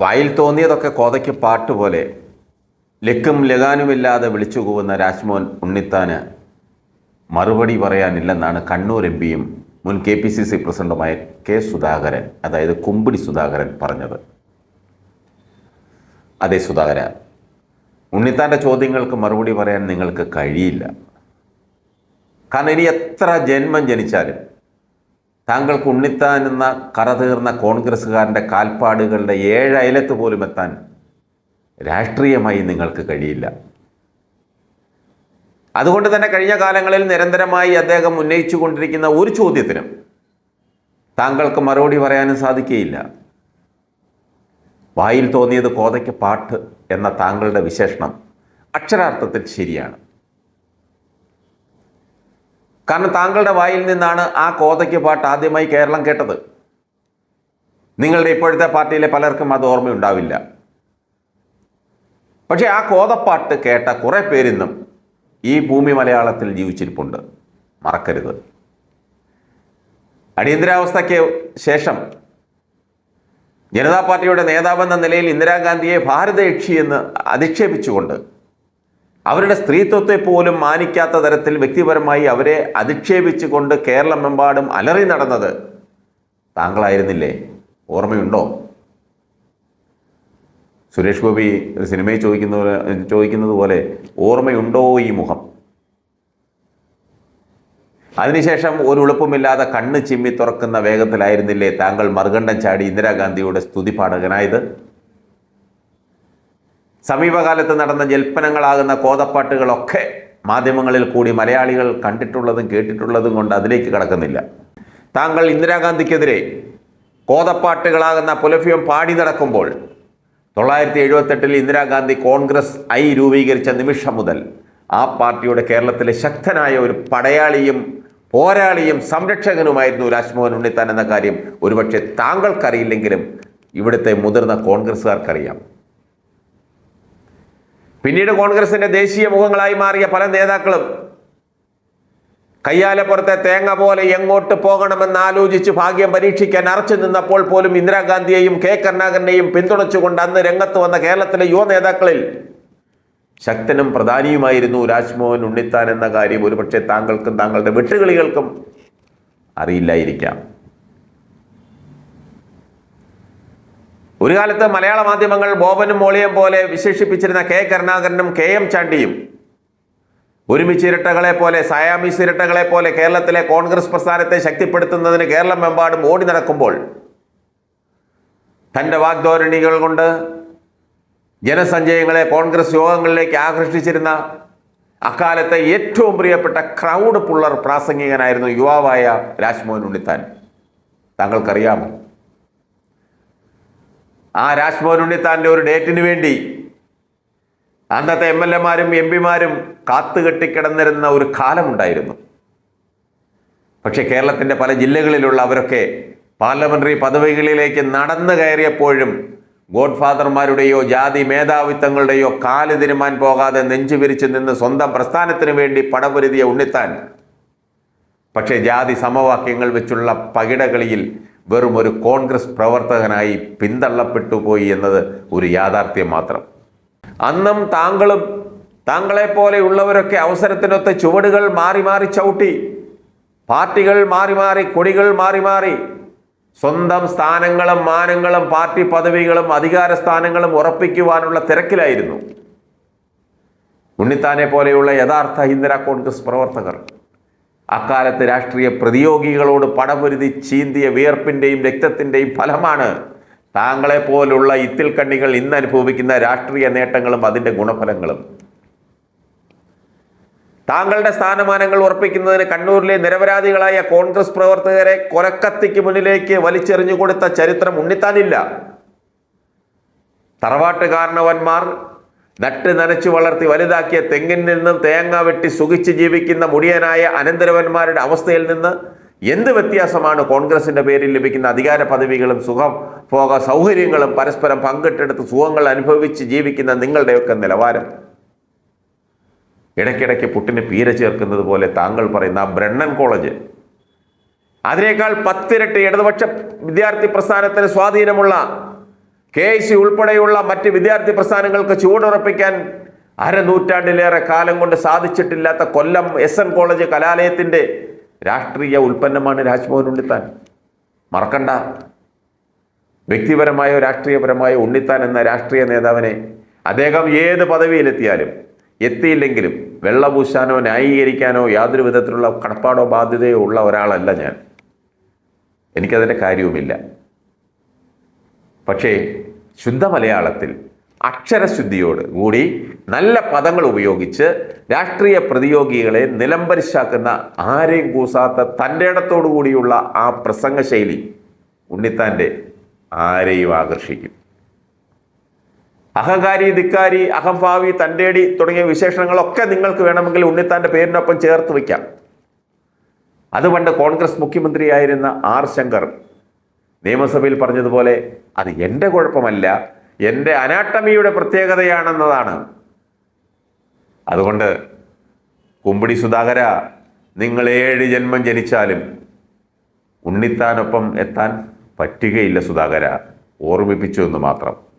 വായിൽ തോന്നിയതൊക്കെ കോതയ്ക്ക് പാട്ട് പോലെ ലക്കും ലഗാനുമില്ലാതെ വിളിച്ചു കൂവുന്ന രാജ്മോഹൻ ഉണ്ണിത്താന് മറുപടി പറയാനില്ലെന്നാണ് കണ്ണൂർ എം പിയും മുൻ കെ പി സി സി പ്രസിഡന്റുമായ കെ സുധാകരൻ അതായത് കുമ്പിടി സുധാകരൻ പറഞ്ഞത്. അതെ സുധാകര ഉണ്ണിത്താന്റെ ചോദ്യങ്ങൾക്ക് മറുപടി പറയാൻ നിങ്ങൾക്ക് കഴിയില്ല. കാരണം ഇനി എത്ര ജന്മം ജനിച്ചാലും താങ്കൾക്ക് ഉണ്ണിത്താൻ എന്ന കറതീർന്ന കോൺഗ്രസ്സുകാരന്റെ കാൽപ്പാടുകളുടെ ഏഴയലത്ത് പോലും എത്താൻ രാഷ്ട്രീയമായി നിങ്ങൾക്ക് കഴിയില്ല. അതുകൊണ്ട് തന്നെ കഴിഞ്ഞ കാലങ്ങളിൽ നിരന്തരമായി അദ്ദേഹം ഉന്നയിച്ചു കൊണ്ടിരിക്കുന്ന ഒരു ചോദ്യത്തിനും താങ്കൾക്ക് മറുപടി പറയാനും സാധിക്കുകയില്ല. വായിൽ തോന്നിയത് കോതയ്ക്ക് പാട്ട് എന്ന താങ്കളുടെ വിശേഷണം അക്ഷരാർത്ഥത്തിൽ ശരിയാണ്. കാരണം താങ്കളുടെ വായിൽ നിന്നാണ് ആ കോതയ്ക്ക് പാട്ട് ആദ്യമായി കേരളം കേട്ടത്. നിങ്ങളുടെ ഇപ്പോഴത്തെ പാർട്ടിയിലെ പലർക്കും അത് ഓർമ്മയുണ്ടാവില്ല. പക്ഷേ ആ കോതപ്പാട്ട് കേട്ട കുറേ പേരിന്നും ഈ ഭൂമി മലയാളത്തിൽ ജീവിച്ചിരിപ്പുണ്ട്. മറക്കരുത്. അടിയന്തരാവസ്ഥയ്ക്ക് ശേഷം ജനതാ പാർട്ടിയുടെ നേതാവെന്ന നിലയിൽ ഇന്ദിരാഗാന്ധിയെ ഭാരതയക്ഷി എന്ന് അധിക്ഷേപിച്ചുകൊണ്ട് അവരുടെ സ്ത്രീത്വത്തെ പോലും മാനിക്കാത്ത തരത്തിൽ വ്യക്തിപരമായി അവരെ അധിക്ഷേപിച്ചുകൊണ്ട് കേരളമെമ്പാടും അലറി നടന്നത് താങ്കളായിരുന്നില്ലേ? ഓർമ്മയുണ്ടോ? സുരേഷ് ഗോപി ഒരു സിനിമയിൽ ചോദിക്കുന്ന ചോദിക്കുന്നത് പോലെ ഓർമ്മയുണ്ടോ ഈ മുഖം? അതിനുശേഷം ഒരു ഉളുപ്പുമില്ലാതെ കണ്ണ് ചിമ്മി തുറക്കുന്ന വേഗത്തിലായിരുന്നില്ലേ താങ്കൾ മറുകണ്ഠം ചാടി ഇന്ദിരാഗാന്ധിയുടെ സ്തുതി പാഠകനായത് സമീപകാലത്ത് നടന്ന ജൽപ്പനങ്ങളാകുന്ന കോതപ്പാട്ടുകളൊക്കെ മാധ്യമങ്ങളിൽ കൂടി മലയാളികൾ കണ്ടിട്ടുള്ളതും കേട്ടിട്ടുള്ളതും കൊണ്ട് അതിലേക്ക് കടക്കുന്നില്ല. താങ്കൾ ഇന്ദിരാഗാന്ധിക്കെതിരെ കോതപ്പാട്ടുകളാകുന്ന പുലഫ്യം പാടി നടക്കുമ്പോൾ തൊള്ളായിരത്തി എഴുപത്തെട്ടിൽ ഇന്ദിരാഗാന്ധി കോൺഗ്രസ് ഐ രൂപീകരിച്ച നിമിഷം മുതൽ ആ പാർട്ടിയുടെ കേരളത്തിലെ ശക്തനായ ഒരു പടയാളിയും പോരാളിയും സംരക്ഷകനുമായിരുന്നു രാജ്മോഹൻ ഉണ്ണിത്താൻ എന്ന കാര്യം ഒരുപക്ഷെ താങ്കൾക്കറിയില്ലെങ്കിലും ഇവിടുത്തെ മുതിർന്ന കോൺഗ്രസ്സുകാർക്കറിയാം. പിന്നീട് കോൺഗ്രസിന്റെ ദേശീയ മുഖങ്ങളായി മാറിയ പല നേതാക്കളും കയ്യാലപ്പുറത്തെ തേങ്ങ പോലെ എങ്ങോട്ട് പോകണമെന്ന് ആലോചിച്ച് ഭാഗ്യം പരീക്ഷിക്കാൻ അറച്ചു നിന്നപ്പോൾ പോലും ഇന്ദിരാഗാന്ധിയെയും കെ കരുണാകരനെയും പിന്തുണച്ചുകൊണ്ട് അന്ന് രംഗത്ത് വന്ന കേരളത്തിലെ യുവ നേതാക്കളിൽ ശക്തനും പ്രധാനിയുമായിരുന്നു രാജ്മോഹൻ ഉണ്ണിത്താൻ എന്ന കാര്യം. ഒരുപക്ഷെ താങ്കൾക്കും താങ്കളുടെ വെട്ടുകളികൾക്കും അറിയില്ലായിരിക്കാം. ഒരു കാലത്ത് മലയാള മാധ്യമങ്ങൾ ബോബനും മോളിയും പോലെ വിശേഷിപ്പിച്ചിരുന്ന കെ കരുണാകരനും കെ എം ചാണ്ടിയും ഒരുമിച്ച് ഇരട്ടകളെ പോലെ സയാമീസ് ഇരട്ടകളെ പോലെ കേരളത്തിലെ കോൺഗ്രസ് പ്രസ്ഥാനത്തെ ശക്തിപ്പെടുത്തുന്നതിന് കേരളമെമ്പാടും ഓടി നടക്കുമ്പോൾ തന്റെ വാഗ്ധോരണികൾ കൊണ്ട് ജനസഞ്ചയങ്ങളെ കോൺഗ്രസ് യോഗങ്ങളിലേക്ക് ആകർഷിച്ചിരുന്ന അക്കാലത്തെ ഏറ്റവും പ്രിയപ്പെട്ട ക്രൗഡ് പുള്ളർ പ്രാസംഗികനായിരുന്നു യുവാവായ രാജ്മോഹൻ ഉണ്ണിത്താൻ. താങ്കൾക്കറിയാമോ? ആ രാജ്മോഹൻ ഉണ്ണിത്താന്റെ ഒരു ഡേറ്റിന് വേണ്ടി അന്നത്തെ എം എൽ എമാരും എം പിമാരും കാത്തുകെട്ടിക്കിടന്നിരുന്ന ഒരു കാലമുണ്ടായിരുന്നു. പക്ഷേ കേരളത്തിന്റെ പല ജില്ലകളിലുള്ള അവരൊക്കെ പാർലമെന്ററി പദവികളിലേക്ക് നടന്നു കയറിയപ്പോഴും ഗോഡ് ഫാദർമാരുടെയോ ജാതി മേധാവിത്വങ്ങളുടെയോ കാൽ തിരുമാൻ പോകാതെ നെഞ്ചു വിരിച്ചു നിന്ന് സ്വന്തം പ്രസ്ഥാനത്തിന് വേണ്ടി പടപൊരുതിയ ഉണ്ണിത്താൻ. പക്ഷേ ജാതി സമവാക്യങ്ങൾ വെച്ചുള്ള പകിടകളിയിൽ വെറും ഒരു കോൺഗ്രസ് പ്രവർത്തകനായി പിന്തള്ളപ്പെട്ടു പോയി എന്നത് ഒരു യാഥാർത്ഥ്യം മാത്രം. അന്നും താങ്കളും താങ്കളെ പോലെയുള്ളവരൊക്കെ അവസരത്തിനൊത്ത് ചുവടുകൾ മാറി മാറി ചവിട്ടി പാർട്ടികൾ മാറി മാറി കൊടികൾ മാറി മാറി സ്വന്തം സ്ഥാനങ്ങളും മാനങ്ങളും പാർട്ടി പദവികളും അധികാര സ്ഥാനങ്ങളും ഉറപ്പിക്കുവാനുള്ള തിരക്കിലായിരുന്നു. ഉണ്ണിത്താനെ പോലെയുള്ള യഥാർത്ഥ ഇന്ദിരാ കോൺഗ്രസ് പ്രവർത്തകർ അക്കാലത്ത് രാഷ്ട്രീയ പ്രതിയോഗികളോട് പടപൊരുതി ചീന്തിയ വിയർപ്പിന്റെയും രക്തത്തിന്റെയും ഫലമാണ് താങ്കളെ പോലുള്ള ഇത്തിൽ കണ്ണികൾ ഇന്ന് അനുഭവിക്കുന്ന രാഷ്ട്രീയ നേട്ടങ്ങളും അതിന്റെ ഗുണഫലങ്ങളും. താങ്കളുടെ സ്ഥാനമാനങ്ങൾ ഉറപ്പിക്കുന്നതിന് കണ്ണൂരിലെ നിരപരാധികളായ കോൺഗ്രസ് പ്രവർത്തകരെ കൊലക്കത്തിക്ക് മുന്നിലേക്ക് വലിച്ചെറിഞ്ഞു കൊടുത്ത ചരിത്രം ഉണ്ണിത്താനില്ല. തറവാട്ട് കാരണവന്മാർ നട്ട് നനച്ചു വളർത്തി വലുതാക്കിയ തെങ്ങിൽ നിന്നും തേങ്ങ വെട്ടി സുഖിച്ച് ജീവിക്കുന്ന മുടിയനായ അനന്തരവന്മാരുടെ അവസ്ഥയിൽ നിന്ന് എന്ത് വ്യത്യാസമാണ് കോൺഗ്രസിന്റെ പേരിൽ ലഭിക്കുന്ന അധികാര പദവികളും സുഖം പോക സൗകര്യങ്ങളും പരസ്പരം പങ്കിട്ടെടുത്ത് സുഖങ്ങൾ അനുഭവിച്ച് ജീവിക്കുന്ന നിങ്ങളുടെയൊക്കെ നിലവാരം? ഇടയ്ക്കിടയ്ക്ക് പുട്ടിന് പീര ചേർക്കുന്നത് പോലെ താങ്കൾ പറയുന്ന ആ ബ്രണ്ണൻ കോളേജ്. അതിനേക്കാൾ പത്തിരട്ടി ഇടതുപക്ഷ വിദ്യാർത്ഥി പ്രസ്ഥാനത്തിന് സ്വാധീനമുള്ള കെ സി ഉൾപ്പെടെയുള്ള മറ്റ് വിദ്യാർത്ഥി പ്രസ്ഥാനങ്ങൾക്ക് ചൂടുറപ്പിക്കാൻ അരനൂറ്റാണ്ടിലേറെ കാലം കൊണ്ട് സാധിച്ചിട്ടില്ലാത്ത കൊല്ലം എസ് എൻ കോളേജ് കലാലയത്തിന്റെ രാഷ്ട്രീയ ഉൽപ്പന്നമാണ് രാജ്മോഹൻ ഉണ്ണിത്താൻ. മറക്കണ്ട. വ്യക്തിപരമായോ രാഷ്ട്രീയപരമായോ ഉണ്ണിത്താൻ എന്ന രാഷ്ട്രീയ നേതാവിനെ അദ്ദേഹം ഏത് പദവിയിലെത്തിയാലും എത്തിയില്ലെങ്കിലും വെള്ളപൂശാനോ ന്യായീകരിക്കാനോ യാതൊരു വിധത്തിലുള്ള കടപ്പാടോ ബാധ്യതയോ ഉള്ള ഒരാളല്ല ഞാൻ. എനിക്കതിന്റെ കാര്യവുമില്ല. പക്ഷേ ശുദ്ധ മലയാളത്തിൽ അക്ഷരശുദ്ധിയോട് കൂടി നല്ല പദങ്ങൾ ഉപയോഗിച്ച് രാഷ്ട്രീയ പ്രതിയോഗികളെ നിലംപരിശാക്കുന്ന ആരെയും കൂസാത്ത തന്റെ ഇടത്തോടു കൂടിയുള്ള ആ പ്രസംഗശൈലി ഉണ്ണിത്താന്റെ ആരെയും ആകർഷിക്കും. അഹങ്കാരി ധിക്കാരി അഹംഭാവി തന്റെടി തുടങ്ങിയ വിശേഷണങ്ങളൊക്കെ നിങ്ങൾക്ക് വേണമെങ്കിൽ ഉണ്ണിത്താന്റെ പേരിനൊപ്പം ചേർത്ത് വയ്ക്കാം. അത് പണ്ട് കോൺഗ്രസ് മുഖ്യമന്ത്രിയായിരുന്ന ആർ ശങ്കർ നിയമസഭയിൽ പറഞ്ഞതുപോലെ അത് എന്റെ കുഴപ്പമല്ല എന്റെ അനാട്ടമിയുടെ പ്രത്യേകതയാണെന്നതാണ്. അതുകൊണ്ട് കുമ്പിടി സുധാകര നിങ്ങൾ ഏഴ് ജന്മം ജനിച്ചാലും ഉണ്ണിത്താനൊപ്പം എത്താൻ പറ്റുകയില്ല സുധാകര. ഓർമ്മിപ്പിച്ചു എന്ന് മാത്രം.